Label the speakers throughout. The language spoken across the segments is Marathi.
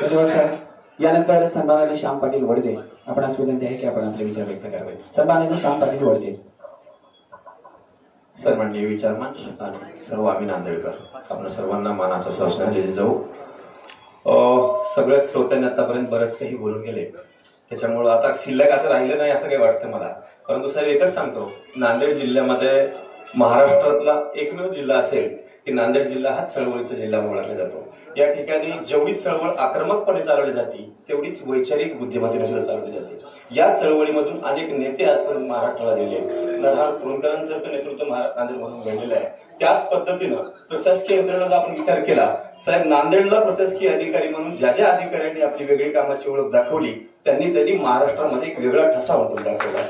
Speaker 1: धन्यवाद सर यानंतर सन्मानाने श्याम पाटील वडजे आपण आज विनंती आहे की आपण आपले विचार व्यक्त करावे. सन्मानाने श्याम पाटील वडजे.
Speaker 2: सर्वांनी विचार मंच आणि सर्व आम्ही नांदेडकर. आपण सर्वांना मानाचा सहस्न जे जाऊ. सगळ्या सगळ्याच श्रोत्यांनी आतापर्यंत बरेच काही बोलून गेले. त्याच्यामुळं आता शिल्लक असं राहिलं नाही असं काही वाटतं मला. परंतु साहेब एकच सांगतो नांदेड जिल्ह्यामध्ये महाराष्ट्रातला एकमेव जिल्हा असेल की नांदेड जिल्हा हा चळवळीचा जिल्हा ओळखला जातो. या ठिकाणी जेवढी चळवळ आक्रमकपणे चालवली जाते तेवढीच वैचारिक बुद्धिमत्तेने सुद्धा चालवली जाते. या चळवळीमधून अनेक नेते आजपर्यंत महाराष्ट्राला दिले नरहर कुरुंकरांसारखं नेतृत्व नांदेडमधून घडलेलं आहे. त्याच पद्धतीनं प्रशासकीय यंत्रणेचा आपण विचार केला. साहेब नांदेडला प्रशासकीय अधिकारी म्हणून ज्या ज्या अधिकाऱ्यांनी आपली वेगळी कामाची ओळख दाखवली त्यांनी त्यांनी महाराष्ट्रामध्ये एक वेगळा ठसा उमटून दाखवला.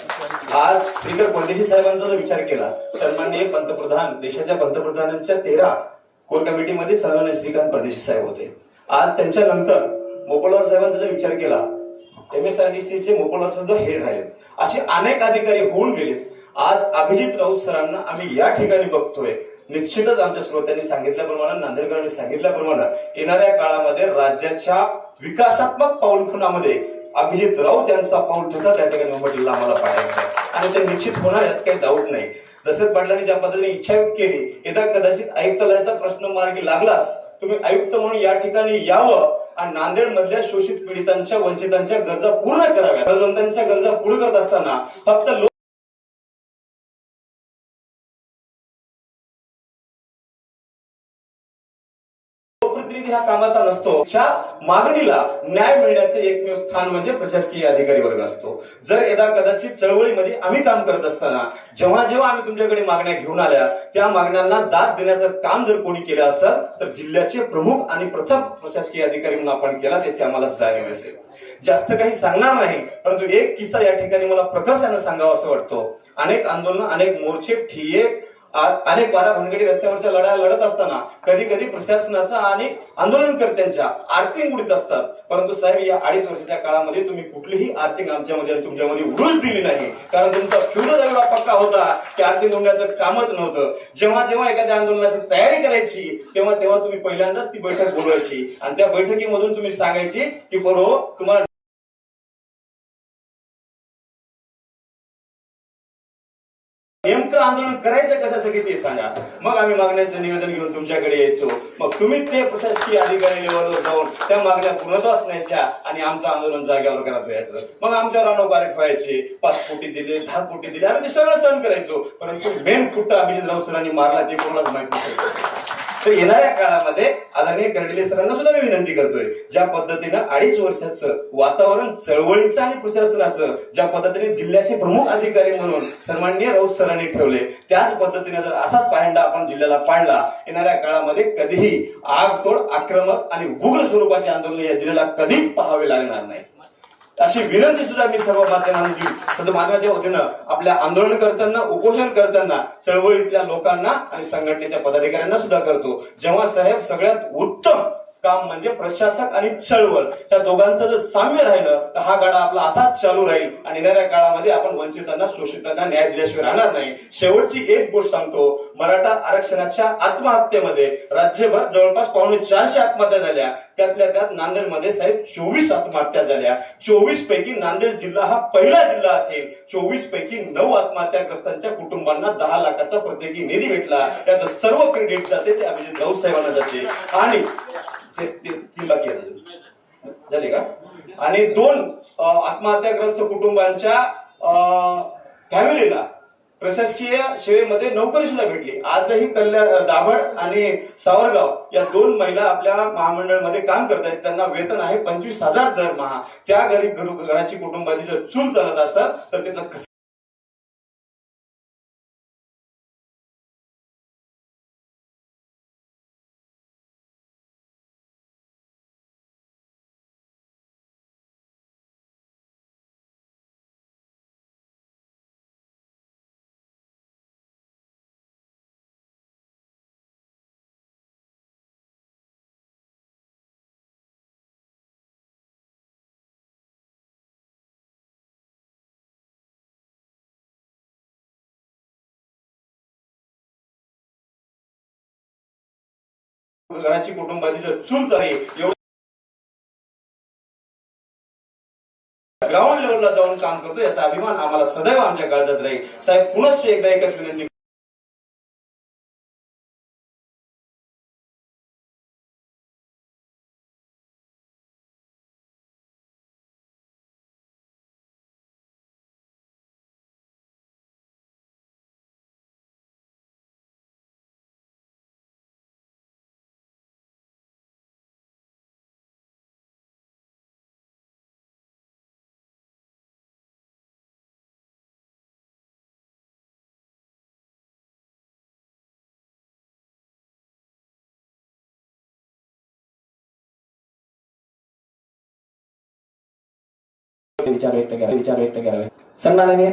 Speaker 2: आज स्पीकर परदेशी साहेबांचा जर विचार केला सन्माननीय पंतप्रधान देशाच्या पंतप्रधानांच्या तेरा कोर कमिटीमध्ये सन्माननीय श्रीकांत परदेशी साहेब होते. आज त्यांच्यानंतर मोपलवार साहेबांचा जर विचार केला एमएसआरडीसी चे मोपलवार साहेब हेड आहेत असे अनेक अधिकारी होऊन गेले आज अभिजित राऊत सरांना आम्ही या ठिकाणी बघतोय. निश्चितच आमच्या श्रोत्यांनी सांगितल्याप्रमाणे नांदेडकरांनी सांगितल्याप्रमाणे येणाऱ्या काळामध्ये राज्याच्या विकासात्मक पाऊलखुणामध्ये अभिजित राऊत यांचा पाऊल ठसा त्या ठिकाणी उमटलेला आम्हाला पाहायचा आणि ते निश्चित होणार यात काही डाऊट नाही. दशरथ पाटलांनी ज्या पद्धतीने इच्छा व्यक्त केली येत्या कदाचित आयुक्तालयाचा प्रश्न मार्गी लागलाच तुम्ही आयुक्त म्हणून या ठिकाणी यावं आणि नांदेड मधल्या शोषित पीडितांच्या वंचितांच्या गरजा पूर्ण कराव्या गरजवंतांच्या गरजा पूर्ण करत असताना फक्त प्रतिनिधी हा कामाचा नसतो. अशा मागणीला न्याय मिळण्याचे एकमेव स्थान म्हणजे प्रशासकीय अधिकारी वर्ग असतो. जर एदा कदाचित चळवळीमध्ये आम्ही काम करत असताना जेव्हा जेव्हा आम्ही तुमच्याकडे मागण्या घेऊन आल्या त्या मागण्यांना दाद देण्याचं काम जर कोणी केलं असेल तर जिल्ह्याचे प्रमुख आणि प्रथम प्रशासकीय अधिकारी म्हणून आपण केला त्याची आम्हाला जाणीव असेल. जास्त काही सांगणार नाही परंतु एक किस्सा या ठिकाणी मला प्रकर्षानं सांगावा असं वाटतो. अनेक आंदोलन अनेक मोर्चे ठिये अनेक बारा भनगडी रस्त्यावरच्या लढाया लढत असताना कधी कधी प्रशासनाचा आणि आंदोलनकर्त्यांच्या आर्थिक उडीत असतात. परंतु साहेब या अडीच वर्षाच्या काळामध्ये तुम्ही कुठलीही आर्थिक आमच्यामध्ये आणि तुमच्यामध्ये उडूच दिली नाही. कारण तुमचा फ्युडल एवढा पक्का होता. की आर्थिक उडण्याचं कामच नव्हतं. जेव्हा जेव्हा एखाद्या आंदोलनाची तयारी करायची तेव्हा तेव्हा तुम्ही पहिल्यांदाच ती बैठक बोलवायची. आणि त्या बैठकीमधून तुम्ही सांगायची की बरोबर हो, तुम्हाला नेमकं आंदोलन करायचं कशासाठी ते सांगा. मग आम्ही मागण्यांचं निवेदन घेऊन तुमच्याकडे यायचो. मग तुम्ही ते प्रशासकीय अधिकारी लेवलवर जाऊन त्या मागण्या पूर्णत्व असण्याच्या आणि आमचं आंदोलन जाग्यावर करत यायचं. मग आमच्यावर अनौपचारिक व्हायचे. पाच कोटी दिले दहा कोटी दिले. आम्ही ते सगळं सहन करायचो. परंतु मेन कुठं अभिजित राऊत सरांनी मारला ते कोणालाच माहिती नसायचं तर येणाऱ्या काळामध्ये आदरणीय कर्डिले सरांना सुद्धा मी विनंती करतोय ज्या पद्धतीनं अडीच वर्षाचं वातावरण चळवळीचं आणि प्रशासनाचं ज्या पद्धतीने जिल्ह्याचे प्रमुख अधिकारी म्हणून सन्माननीय राऊत सरांनी ठेवले त्याच पद्धतीने जर असाच पायंडा आपण जिल्ह्याला पाडला येणाऱ्या काळामध्ये कधीही आगतोड आक्रमक आणि उग्र स्वरूपाचे आंदोलन या जिल्ह्याला कधीच पाहावे लागणार नाही. अशी विनंती सुद्धा मी सर्व माध्यमांची सध्या मानवाच्या वतीनं आपल्या आंदोलन करताना उपोषण करताना चळवळीतल्या लोकांना आणि संघटनेच्या पदाधिकाऱ्यांना सुद्धा करतो. जेव्हा साहेब सगळ्यात उत्तम काम म्हणजे प्रशासक आणि चळवळ. त्या दोघांचं जर साम्य राहिलं तर हा गाडा आपला असाच चालू राहील आणि येणाऱ्या काळामध्ये आपण वंचितांना शोषितांना न्याय दिल्याशिवाय राहणार नाही. शेवटची एक गोष्ट सांगतो मराठा आरक्षणाच्या आत्महत्येमध्ये राज्यभर जवळपास पावणे चारशे आत्महत्या झाल्या. त्यातल्या त्यात नांदेडमध्ये साहेब चोवीस आत्महत्या झाल्या. चोवीस पैकी नांदेड जिल्हा हा पहिला जिल्हा असेल. चोवीस पैकी नऊ आत्महत्याग्रस्तांच्या कुटुंबांना दहा लाखाचा प्रत्येकी निधी भेटला. याचं सर्व क्रेडिट जाते ते अभिजित राऊत साहेबांना जाते. आणि झाले का? आणि दोन आत्महत्याग्रस्त कुटुंबांच्या फॅमिलीला प्रशासकीय सेवेमध्ये नोकरी सुद्धा भेटली. आजही कल्याण दाभड आणि सावरगाव या दोन महिला आपल्या महामंडळमध्ये काम करत आहेत. त्यांना वेतन आहे पंचवीस हजार दरमहा. त्या गरीब घराची कुटुंबाची जर चूल चालत असेल तर त्याचा घराची कुटुंबाची जर चूक आहे ग्राउंड लेवलला जाऊन काम करतो याचा अभिमान आम्हाला सदैव आमच्या काळजात राहील. साहेब पुनश्च एकदा एकच विनंती
Speaker 1: विचार व्यक्त करा विचार व्यक्त करावे सन्माननीय